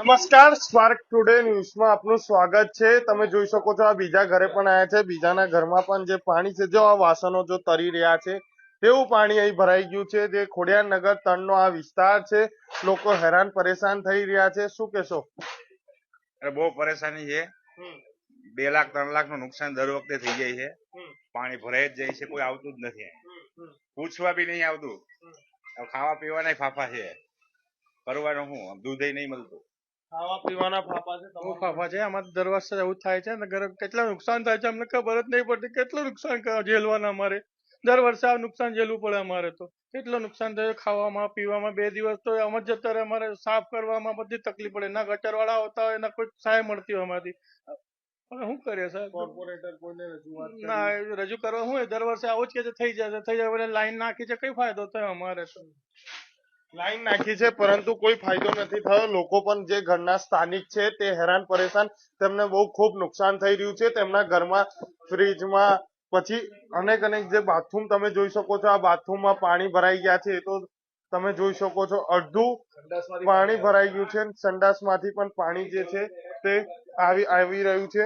નમસ્કાર spark today ન્યૂઝમાં આપનું સ્વાગત છે. તમે જોઈ શકો છો આ બીજા ઘરે પણ આવ્યા છે. બીજાના ઘરમાં પણ જે પાણી છે જો આ વાસણો જો તરી રહ્યા છે તેવું પાણી અહીં ભરાઈ ગયું છે. જે ખોડિયારનગર તણનો આ વિસ્તાર છે. લોકો હેરાન પરેશાન થઈ રહ્યા છે. શું કેશો અરે બહુ પરેશાની છે. બે લાખ ત્રણ લાખનું નુકસાન દર વખતે થઈ જાય છે. પાણી ભરાઈ જ જાય છે. કોઈ આવતું જ નથી પૂછવા બી નહીં આવતું. ખાવા પીવાના ફાફા છે. કરવાનું શું દૂધે નહીં મળતું. ખાવા પીવાના ફાફા છે તમારા ફાફા છે. આમાં દર વર્ષે એવું થાય છે ને ઘરે કેટલા નુકસાન થાય છે અમને ખબર જ નહીં પડતી. કેટલું નુકસાન ઝેલવાના અમારે? દર વર્ષે આ નુકસાન ઝેલવું પડે અમારે તો. કેટલું નુકસાન થયું ખાવામાં પીવામાં બે દિવસ તો આમ જ જતા રહે અમારે સાફ કરવામાં બધી તકલીફ પડે. ના ગટર વાળા આવતા હોય ના કોઈ સહાય મળતી હોય અમારી હવે શું કરીએ સાહેબ? કોર્પોરેટર કોઈને રજૂઆત ના રજૂ કરવા શું દર વર્ષે આવું જ કે થઈ જશે થઈ જાય લાઈન નાખી છે કઈ ફાયદો થયો અમારે તો? લાઈન નાખી છે પરંતુ કોઈ ફાયદો નથી થયો. લોકો પણ જે ઘરના સ્થાનિક છે તે હેરાન પરેશાન. તેમને બહુ ખૂબ નુકસાન થઈ રહ્યું છે. તેમના ઘરમાં ફ્રીજમાં પછી અનેક અનેક જે બાથરૂમ તમે જોઈ શકો છો આ બાથરૂમમાં પાણી ભરાઈ ગયા છે. એ તો તમે જોઈ શકો છો અડધું પાણી. ભરાઈ ગયું છે. સંડાસમાંથી પણ પાણી જે છે તે આવી આવી રહ્યું છે.